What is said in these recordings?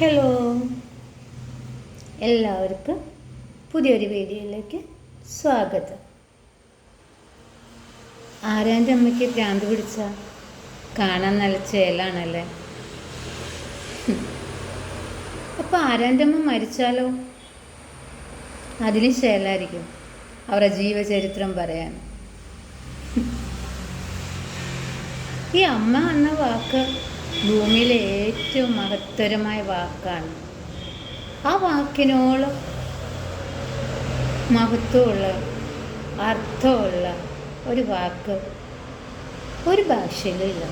Hello എല്ലാവർക്കും പുതിയൊരു വീഡിയോയിലേക്ക് സ്വാഗതം. ആരാന്റെ അമ്മയ്ക്ക് ഭ്രാന്ത് പിടിച്ച? കാണാൻ നല്ല ചേലാണല്ലേ? അപ്പോൾ ആരാന്റെ അമ്മ മരിച്ചാലോ? അതിന് ചേലായിരിക്കും. അവരുടെ ജീവചരിത്രം പറയാൻ. ഈ അമ്മ എന്ന വാക്ക് ഭൂമിയിലെ ഏറ്റവും മഹത്തരമായ വാക്കാണ്. ആ വാക്കിനോളം മഹത്വമുള്ള അർത്ഥമുള്ള ഒരു വാക്ക് ഒരു ഭാഷയിലും ഇല്ല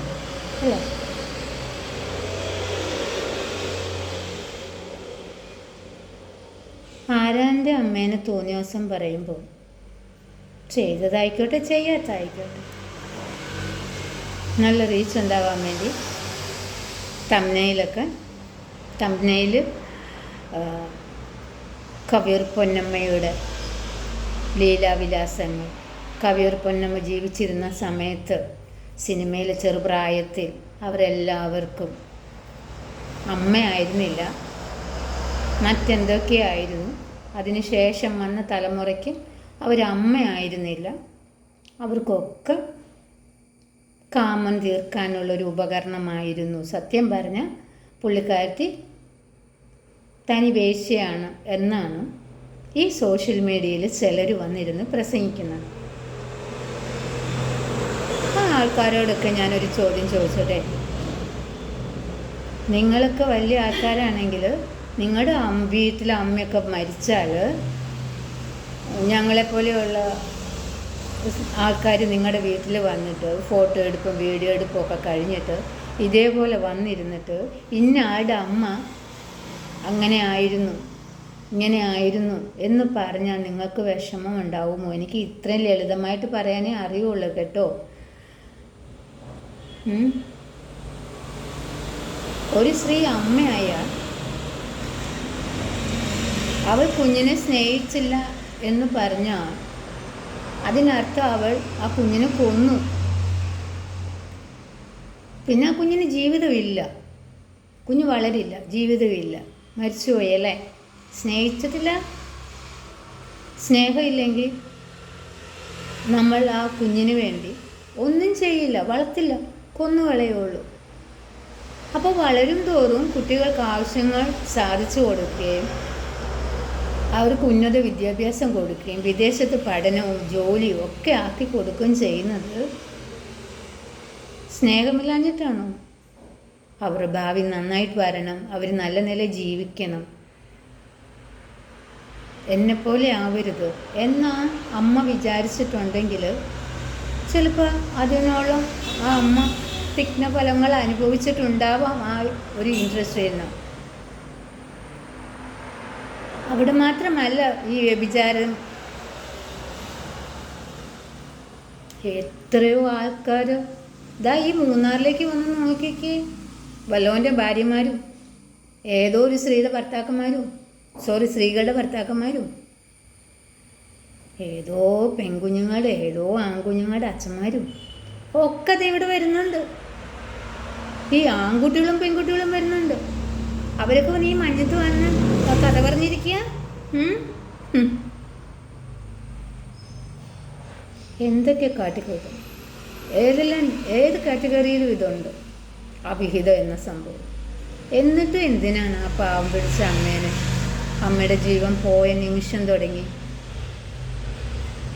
അല്ലേ? ആരാന്റെ അമ്മേനെ തോന്നിയ ദിവസം പറയുമ്പോൾ ചെയ്തതായിക്കോട്ടെ ചെയ്യാത്തായിക്കോട്ടെ. നല്ല റീച്ച് ഉണ്ടാവാൻ വേണ്ടി തമ്മനയിലൊക്കെ തമ്നയിൽ കവിയൂർ പൊന്നമ്മയുടെ ലീലാവിലാസങ്ങൾ. കവിയൂർ പൊന്നമ്മ ജീവിച്ചിരുന്ന സമയത്ത് സിനിമയിലെ ചെറുപ്രായത്തിൽ അവരെല്ലാവർക്കും അമ്മയായിരുന്നില്ല. മറ്റെന്തൊക്കെയായിരുന്നു? അതിനുശേഷം വന്ന തലമുറയ്ക്ക് അവരമ്മയായിരുന്നില്ല. അവർക്കൊക്കെ കാമം തീർക്കാനുള്ളൊരു ഉപകരണമായിരുന്നു. സത്യം പറഞ്ഞ പുള്ളിക്കാരത്തി തനി വേശ്യയാണ് എന്നാണ് ഈ സോഷ്യൽ മീഡിയയിൽ ചിലർ വന്നിരുന്ന് പ്രസംഗിക്കുന്നത്. ആ ആൾക്കാരോടൊക്കെ ഞാനൊരു ചോദ്യം ചോദിച്ചോട്ടെ? നിങ്ങളൊക്കെ വലിയ ആൾക്കാരാണെങ്കിൽ നിങ്ങളുടെ വീട്ടിലെ അമ്മയൊക്കെ മരിച്ചാൽ ഞങ്ങളെപ്പോലെയുള്ള ആൾക്കാർ നിങ്ങളുടെ വീട്ടിൽ വന്നിട്ട് ഫോട്ടോ എടുപ്പും വീഡിയോ എടുപ്പും ഒക്കെ കഴിഞ്ഞിട്ട് ഇതേപോലെ വന്നിരുന്നിട്ട് ഇന്ന ആളുടെ അമ്മ അങ്ങനെ ആയിരുന്നു ഇങ്ങനെ ആയിരുന്നു എന്ന് പറഞ്ഞാൽ നിങ്ങൾക്ക് വിഷമം ഉണ്ടാവുമോ എനിക്ക് ഇത്രയും ലളിതമായിട്ട് പറയാനേ അറിയുള്ളൂ കേട്ടോ. ഒരു സ്ത്രീ അമ്മയായാൽ അവൾ കുഞ്ഞിനെ സ്നേഹിച്ചില്ല എന്ന് പറഞ്ഞാൽ അതിനർത്ഥം അവൾ ആ കുഞ്ഞിനെ കൊന്നു. പിന്നെ ആ കുഞ്ഞിന് ജീവിതമില്ല. കുഞ്ഞ് വളരില്ല ജീവിതമില്ല. മരിച്ചുപോയി അല്ലേ? സ്നേഹിച്ചിട്ടില്ല സ്നേഹമില്ലെങ്കിൽ നമ്മൾ ആ കുഞ്ഞിന് വേണ്ടി ഒന്നും ചെയ്യില്ല വളർത്തില്ല കൊന്നു കളയുള്ളൂ. അപ്പോൾ വളരും തോറും കുട്ടികൾക്ക് ആവശ്യങ്ങൾ സാധിച്ചു കൊടുക്കുകയും അവർക്ക് ഉന്നത വിദ്യാഭ്യാസം കൊടുക്കുകയും വിദേശത്ത് പഠനവും ജോലിയും ഒക്കെ ആക്കി കൊടുക്കുകയും ചെയ്യുന്നത് സ്നേഹമില്ലാഞ്ഞിട്ടാണോ? അവരുടെ ഭാവി നന്നായിട്ട് വരണം അവർ നല്ല നില ജീവിക്കണം. എന്നെപ്പോലെ ആവരുത് എന്നാ അമ്മ വിചാരിച്ചിട്ടുണ്ടെങ്കിൽ ചിലപ്പോൾ അതിനോളം ആ അമ്മ തിക്ന ഫലങ്ങൾ അനുഭവിച്ചിട്ടുണ്ടാവാം ആ ഒരു ഇൻട്രസ്റ്റ് നിന്ന്. അവിടെ മാത്രമല്ല ഈ വ്യഭിചാരം. എത്രയോ ആൾക്കാർ ഇതാ ഈ മൂന്നാറിലേക്ക് വന്ന് നോക്കിക്ക്. വല്ലവന്റെ ഭാര്യമാരും ഏതോ ഒരു സ്ത്രീയുടെ ഭർത്താക്കന്മാരും സോറി സ്ത്രീകളുടെ ഭർത്താക്കന്മാരും. ഏതോ പെൺകുഞ്ഞുങ്ങളുടെ ഏതോ ആൺകുഞ്ഞുങ്ങളുടെ അച്ഛന്മാരും. ഒക്കെ ഇവിടെ വരുന്നുണ്ട്. ഈ ആൺകുട്ടികളും പെൺകുട്ടികളും വരുന്നുണ്ട്. അവരൊക്കെ നീ മഞ്ഞത്ത് വന്ന് കഥ പറഞ്ഞിരിക്കുക. എന്തൊക്കെ കാട്ടിക്കൂട്ടും? ഏതെല്ലാം ഏത് കാറ്റഗറിയിലും ഇതുണ്ട്? അവിഹിതം എന്ന സംഭവം. എന്നിട്ട് എന്തിനാണ് ആ പാവം പിടിച്ച അമ്മേനെ അമ്മയുടെ ജീവൻ പോയ നിമിഷം തുടങ്ങി?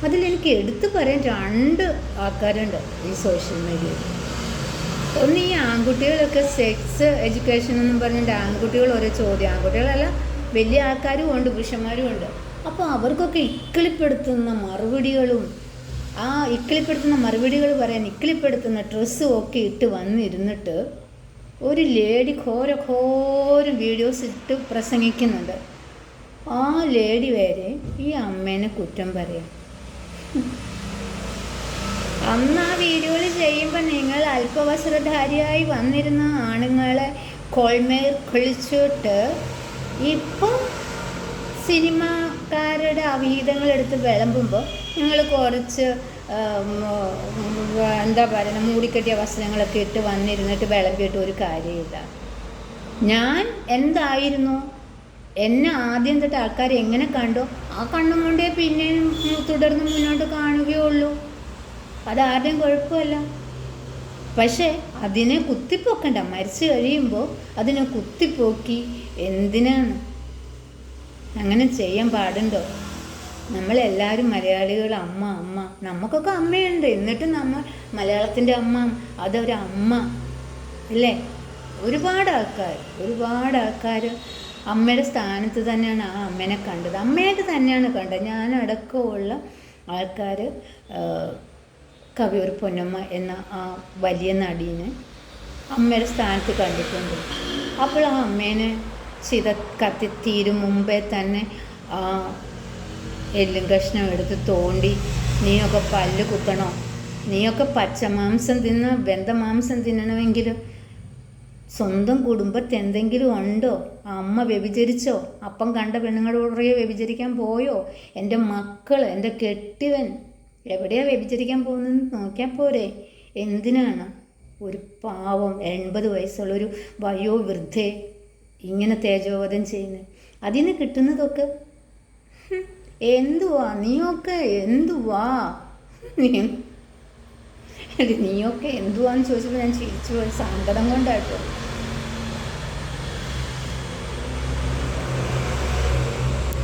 അതിലെനിക്ക് എടുത്തു പറയാൻ രണ്ട് ആൾക്കാരുണ്ട് ഈ സോഷ്യൽ മീഡിയയിൽ ഒന്ന് ഈ ആൺകുട്ടികളൊക്കെ സെക്സ് എഡ്യൂക്കേഷൻ എന്നും പറഞ്ഞിട്ട് ആൺകുട്ടികൾ ഓരോ ചോദ്യം. ആൺകുട്ടികളല്ല വലിയ ആൾക്കാരും ഉണ്ട് പുരുഷന്മാരും ഉണ്ട്. അപ്പോൾ അവർക്കൊക്കെ ഇക്കിളിപ്പെടുത്തുന്ന മറുപടികളും ആ ഇക്കിളിപ്പെടുത്തുന്ന മറുപടികൾ പറയാൻ ഇക്കിളിപ്പെടുത്തുന്ന ഡ്രസ്സും ഒക്കെ ഇട്ട് വന്നിരുന്നിട്ട് ഒരു ലേഡി ഘോര ഘോരം വീഡിയോസ് ഇട്ട് പ്രസംഗിക്കുന്നുണ്ട്. ആ ലേഡി വരെ ഈ അമ്മേനെ കുറ്റം പറയാം. അന്ന് ആ വീഡിയോയിൽ ചെയ്യുമ്പോൾ നിങ്ങൾ അല്പവസ്ത്രധാരിയായി വന്നിരുന്ന ആണുങ്ങളെ കോൾമേർ കുളിച്ചിട്ട് ഇപ്പം സിനിമാക്കാരുടെ അവിഹിതങ്ങൾ എടുത്ത് വിളമ്പുമ്പോൾ നിങ്ങൾ കുറച്ച് എന്താ പറയുക മൂടിക്കെട്ടിയ വസ്ത്രങ്ങളൊക്കെ ഇട്ട് വന്നിരുന്നിട്ട് വിളമ്പിയിട്ട് ഒരു കാര്യമില്ല. ഞാൻ എന്തായിരുന്നു? എന്നെ ആദ്യം തൊട്ട് ആൾക്കാർ എങ്ങനെ കണ്ടോ? ആ കണ്ണും കൊണ്ടേ പിന്നെയും തുടർന്ന് മുന്നോട്ട് കാണുകയുള്ളൂ. അതാരുടെയും കുഴപ്പമല്ല. പക്ഷേ അതിനെ കുത്തിപ്പോക്കണ്ട. മരിച്ചു കഴിയുമ്പോൾ അതിനെ കുത്തിപ്പോക്കി എന്തിനാണ്? അങ്ങനെ ചെയ്യാൻ പാടുണ്ടോ? നമ്മളെല്ലാവരും മലയാളികൾ അമ്മ അമ്മ. നമുക്കൊക്കെ അമ്മയുണ്ട്. എന്നിട്ട് നമ്മൾ മലയാളത്തിന്റെ അമ്മ അതൊരു അമ്മ. അല്ലേ? ഒരുപാട് ആൾക്കാർ ഒരുപാട് ആൾക്കാർ അമ്മയുടെ സ്ഥാനത്ത് തന്നെയാണ് ആ അമ്മേനെ കണ്ടത്. അമ്മയായിട്ട് തന്നെയാണ് കണ്ടത്. ഞാനടക്കമുള്ള ആൾക്കാർ കവിയൂർ പൊന്നമ്മ എന്ന ആ വലിയ നടീനെ അമ്മയുടെ സ്ഥാനത്ത് കണ്ടിട്ടുണ്ട്. അപ്പോൾ ആ അമ്മേനെ ചിത കത്തിത്തീരും മുമ്പേ തന്നെ ആ എല്ലും കഷ്ണം എടുത്ത് തോണ്ടി നീയൊക്കെ പല്ല് കുത്തണോ? നീയൊക്കെ പച്ചമാംസം തിന്ന് ബന്ധമാംസം തിന്നണമെങ്കിൽ സ്വന്തം കുടുംബത്തെ എന്തെങ്കിലും ഉണ്ടോ? അമ്മ വ്യഭിചരിച്ചോ? അപ്പം കണ്ട പെണ്ണുങ്ങളുടെ പുറകെ വ്യഭിചരിക്കാൻ പോയോ? എന്റെ മക്കൾ എന്റെ കെട്ടിവൻ എവിടെയാ വ്യഭിചരിക്കാൻ പോകുന്നതെന്ന് നോക്കിയാൽ പോരെ. എന്തിനാണ്? ഒരു പാവം എൺപത് വയസ്സുള്ള ഒരു വയോവൃദ്ധെ ഇങ്ങനെ തേജോവധം ചെയ്യുന്നത് അതിന് കിട്ടുന്നതൊക്കെ എന്തുവാ? നീയൊക്കെ എന്തുവാ? നീയൊക്കെ എന്തുവാന്ന് ചോദിച്ചപ്പോൾ ഞാൻ ചിരിച്ചു പോയി സങ്കടം കൊണ്ടാട്ടോ.